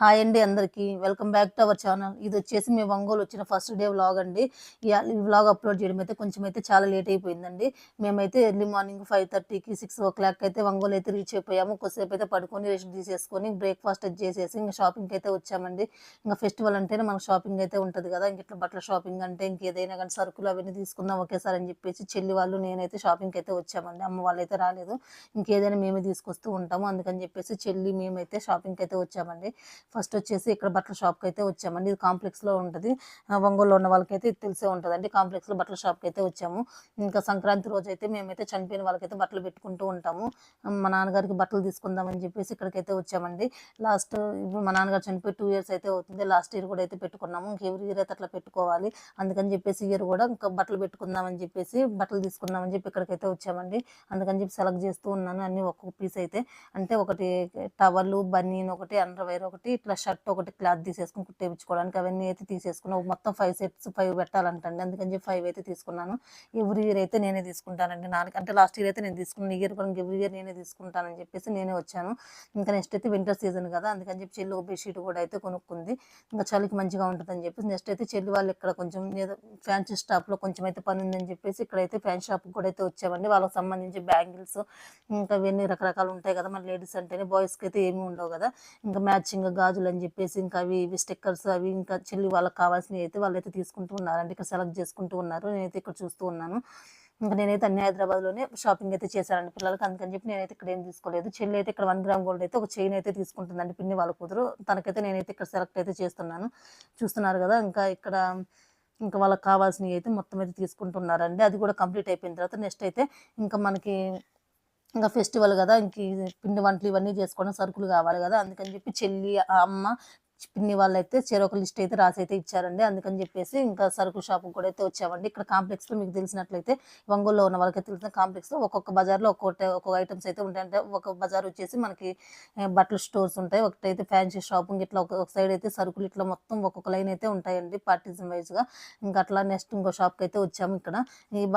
Hi అండి అందరికి. Welcome back to our channel. ఇది వచ్చేసి మేము ఒంగోలు వచ్చిన ఫస్ట్ డే వ్లాగ్ అండి. ఈ వ్లాగ్ అప్లోడ్ చేయడం అయితే కొంచెం అయితే చాలా లేట్ అయిపోయిందండి. మేమైతే ఎర్లీ మార్నింగ్ ఫైవ్ థర్టీకి సిక్స్ ఓ క్లాక్ అయితే ఒంగోలు అయితే రీచ్ అయిపోయాము. కొద్దిసేపు అయితే పడుకొని రెస్ట్ తీసేసుకొని బ్రేక్ఫాస్ట్ చేసేసి ఇంకా షాపింగ్కి అయితే వచ్చామండి. ఇంకా ఫెస్టివల్ అంటేనే మనకు షాపింగ్ అయితే ఉంటుంది కదా. ఇంక ఇట్లా బట్టల షాపింగ్ అంటే ఇంకేదైనా కానీ సరుకులు అవన్నీ తీసుకుందాం ఒకేసారి అని చెప్పేసి చెల్లి వాళ్ళు నేనైతే షాపింగ్కి అయితే వచ్చామండి. అమ్మ వాళ్ళు అయితే రాలేదు. ఇంకేదైనా మేమే తీసుకొస్తూ ఉంటాము. అందుకని చెప్పేసి చెల్లి మేమైతే షాపింగ్కి అయితే వచ్చామండి. ఫస్ట్ వచ్చేసి ఇక్కడ బట్టల షాప్కి అయితే వచ్చామండి. ఇది కాంప్లెక్స్లో ఉంటుంది. ఒంగోలు ఉన్న వాళ్ళకైతే ఇది తెలిసే ఉంటుందండి. కాంప్లెక్స్లో బట్టల షాప్కి అయితే వచ్చాము. ఇంకా సంక్రాంతి రోజు అయితే మేమైతే చనిపోయిన వాళ్ళకైతే బట్టలు పెట్టుకుంటూ ఉంటాము. మా నాన్నగారికి బట్టలు తీసుకుందామని చెప్పేసి ఇక్కడికైతే వచ్చామండి. లాస్ట్ ఇప్పుడు మా నాన్నగారు చనిపోయి టూ ఇయర్స్ అయితే అవుతుంది. లాస్ట్ ఇయర్ కూడా అయితే పెట్టుకున్నాము. ఇంక ఎవరి ఇయర్ అయితే అట్లా పెట్టుకోవాలి. అందుకని చెప్పేసి ఇయర్ కూడా ఇంకా బట్టలు పెట్టుకుందామని చెప్పేసి బట్టలు తీసుకుందామని చెప్పి ఇక్కడికైతే వచ్చామండి. అందుకని చెప్పి సెలెక్ట్ చేస్తూ ఉన్నాను అన్ని ఒక్కొక్క పీస్ అయితే. అంటే ఒకటి టవల్ బనీన్ ఒకటి అండర్వేర్ ఒకటి ఇట్లా షర్ట్ ఒకటి క్లాత్ తీసేసుకుని కుట్టేపించుకోవడానికి అవన్నీ అయితే తీసుకున్నాను మొత్తం ఫైవ్ సెట్స్ ఫైవ్ పెట్టాలంటండి. అందుకని చెప్పి ఫైవ్ అయితే తీసుకున్నాను. ఎవ్రీ ఇయర్ అయితే నేనే తీసుకుంటానండి. నాకు అంటే లాస్ట్ ఇయర్ అయితే నేను తీసుకున్నాను. ఇయర్ కూడా ఎవ్రీ ఇయర్ నేనే తీసుకుంటానని చెప్పేసి నేనే వచ్చాను. ఇంకా నెక్స్ట్ అయితే వింటర్ సీజన్ కదా. అందుకని చెప్పి చెల్లి ఒక బెడ్షీట్ కూడా అయితే కొనుక్కుంది. ఇంకా చలికి మంచిగా ఉంటుందని చెప్పేసి నెక్స్ట్ అయితే చెల్లి వాళ్ళు ఇక్కడ కొంచెం ఏదో ఫ్యాన్సీ షాప్లో కొంచెం అయితే పని ఉందని చెప్పేసి ఇక్కడైతే ఫ్యాన్ షాప్ కూడా అయితే వచ్చామండి. వాళ్ళకి సంబంధించి బ్యాంగిల్స్ ఇంకా ఇవన్నీ రకరకాలు ఉంటాయి కదా. మన లేడీస్ అంటేనే బాయ్స్కి అయితే ఏమి ఉండవు కదా. ఇంకా మ్యాచింగ్ గాజులు అని చెప్పేసి ఇంకా అవి ఇవి స్టిక్కర్స్ అవి ఇంకా చెల్లి వాళ్ళకి కావాల్సినవి అయితే వాళ్ళు అయితే తీసుకుంటూ ఉన్నారండి. ఇక్కడ సెలెక్ట్ చేసుకుంటూ ఉన్నారు. నేనైతే ఇక్కడ చూస్తూ ఉన్నాను. ఇంకా నేనైతే అన్ని హైదరాబాద్లోనే షాపింగ్ అయితే చేశానండి పిల్లలకి. అందుకని చెప్పి నేనైతే ఇక్కడ ఏం తీసుకోలేదు. చెల్లి అయితే ఇక్కడ వన్ గ్రామ్ గోల్డ్ అయితే ఒక చైన్ అయితే తీసుకుంటుందండి పిన్ని వాళ్ళ కూతురు. తనకైతే నేనైతే ఇక్కడ సెలెక్ట్ అయితే చేస్తున్నాను. చూస్తున్నారు కదా ఇంకా ఇక్కడ ఇంకా వాళ్ళకి కావాల్సినవి అయితే మొత్తం అయితే తీసుకుంటున్నారండి. అది కూడా కంప్లీట్ అయిపోయిన తర్వాత నెక్స్ట్ అయితే ఇంకా మనకి ఇంకా ఫెస్టివల్ కదా ఇంక ఈ పిండి వంటలు ఇవన్నీ చేసుకోవడం సరుకులు కావాలి కదా అందుకని చెప్పి చెల్లి ఆ అమ్మ పిన్ని వాళ్ళు అయితే చెరొక లిస్ట్ అయితే రాసి అయితే ఇచ్చారండి. అందుకని చెప్పేసి ఇంకా సరుకు షాపు కూడా అయితే వచ్చామండి. ఇక్కడ కాంప్లెక్స్లో మీకు తెలిసినట్లయితే ఒంగోలులో ఉన్న వాళ్ళకి తెలిసిన కాంప్లెక్స్లో ఒక్కొక్క బజార్లో ఒక్కొక్క ఒక్కొక్క ఐటమ్స్ అయితే ఉంటాయి. అంటే ఒక బజార్ వచ్చేసి మనకి బట్టల స్టోర్స్ ఉంటాయి. ఒకటైతే ఫ్యాన్సీ షాపింగ్ ఇట్లా ఒక సైడ్ అయితే సరుకులు ఇట్లా మొత్తం ఒక్కొక్క లైన్ అయితే ఉంటాయండి పార్టీజన్ వైజ్గా ఇంకా అట్లా నెక్స్ట్ ఇంకో షాప్కి అయితే వచ్చాము ఇక్కడ.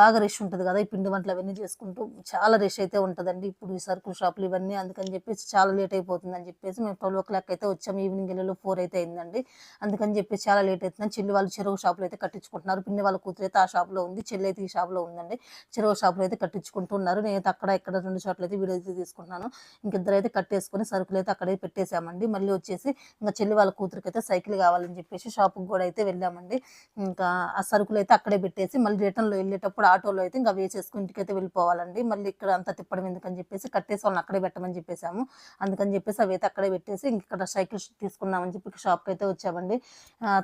బాగా రష్ ఉంటుంది కదా ఈ పిండి వంటలు అవన్నీ చేసుకుంటూ చాలా రష్ అయితే ఉంటుందండి. ఇప్పుడు ఈ సరుకుల షాపులు ఇవన్నీ అందుకని చెప్పేసి చాలా లేట్ అయిపోతుంది అని చెప్పేసి మేము ట్వెల్వ్ ఓ క్లాక్ అయితే వచ్చాము. ఈవినింగ్ వెళ్ళి ఫోర్ అయితే అయిందండి అందుకని చెప్పేసి చాలా లేట్ అవుతుంది చెల్లి వాళ్ళు చెరువు షాపులో అయితే కట్టించుకుంటున్నారు. పిన్ని వాళ్ళ కూతురు అయితే ఆ షాప్లో ఉంది. చెల్లి అయితే ఈ షాప్లో ఉందండి. చెరువు షాపులో అయితే కట్టించుకుంటున్నారు నేనైతే అక్కడ ఇక్కడ రెండు చోట్ల అయితే వీడియో అయితే తీసుకుంటున్నాను. ఇంకిద్దరు అయితే కట్టేసుకొని సరుకులు అయితే అక్కడే పెట్టేశామండి. మళ్ళీ వచ్చేసి ఇంకా చెల్లి వాళ్ళ కూతురికి అయితే సైకిల్ కావాలని చెప్పేసి షాపుకి కూడా అయితే వెళ్ళామండి. ఇంకా ఆ సరుకులు అయితే అక్కడే పెట్టేసి మళ్ళీ రిటర్న్లో వెళ్ళేటప్పుడు ఆటోలో అయితే ఇంకా వేసేసుకుని ఇంటికైతే వెళ్ళిపోవాలండి. మళ్ళీ ఇక్కడ అంతా తిప్పడం ఎందుకని చెప్పేసి కట్టేసి వాళ్ళని అక్కడే పెట్టమని చెప్పేసాము అందుకని చెప్పేసి అవి అయితే అక్కడే పెట్టేసి ఇంకా ఇక్కడ సైకిల్ తీసుకున్నామని చెప్పి షాప్కి అయితే వచ్చామండి.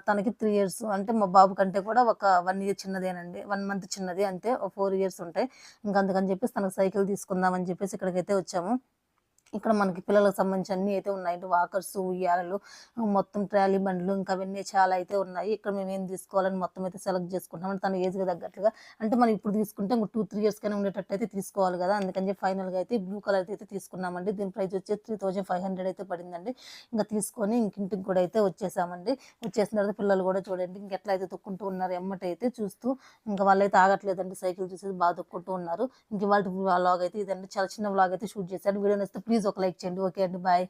తనకి త్రీ ఇయర్స్ అంటే మా బాబు కంటే కూడా ఒక వన్ ఇయర్ చిన్నదేనండి. వన్ మంత్ చిన్నది అంతే ఫోర్ ఇయర్స్ ఉంటాయి. ఇంకా అందుకని చెప్పేసి తనకు సైకిల్ తీసుకుందామని చెప్పేసి ఇక్కడికైతే వచ్చాము. ఇక్కడ మనకి పిల్లలకు సంబంధించి అన్ని అయితే ఉన్నాయి. వాకర్స్ ఉయ్యాలలు మొత్తం ట్రాలీ బండ్లు ఇంకా అవన్నీ చాలా అయితే ఉన్నాయి. ఇక్కడ మేము ఏం తీసుకోవాలని మొత్తం అయితే సెలెక్ట్ చేసుకుంటాం తన ఏజ్కి తగ్గట్టుగా. అంటే మనం ఇప్పుడు తీసుకుంటే ఇంకో టూ త్రీ ఇయర్స్ కానీ ఉండేటట్టు అయితే తీసుకోవాలి కదా. అందుకని ఫైనల్గా అయితే బ్లూ కలర్ అయితే తీసుకున్నామండి. దీని ప్రైస్ వచ్చేసి త్రీ థౌజండ్ ఫైవ్ హండ్రెడ్ అయితే పడిందండి. ఇంకా తీసుకొని ఇంకింటికి కూడా అయితే వచ్చేసామండి. వచ్చేసిన తర్వాత పిల్లలు కూడా చూడండి ఇంకెట్లా అయితే తొక్కుంటూ ఉన్నారు ఎమ్మటైతే చూస్తూ ఇంకా వాళ్ళైతే ఆగట్లేదండి. సైకిల్ చూసేసి బాగా తొక్కుంటూ ఉన్నారు. ఇంక వాళ్ళ వ్లాగ్ అయితే ఇదండి. చాలా చిన్న వ్లాగ్ అయితే షూట్ చేశాను వీడియో నచ్చితే ప్లీజ్ ఒక లైక్ చేయండి. ఓకే అండి. బాయ్.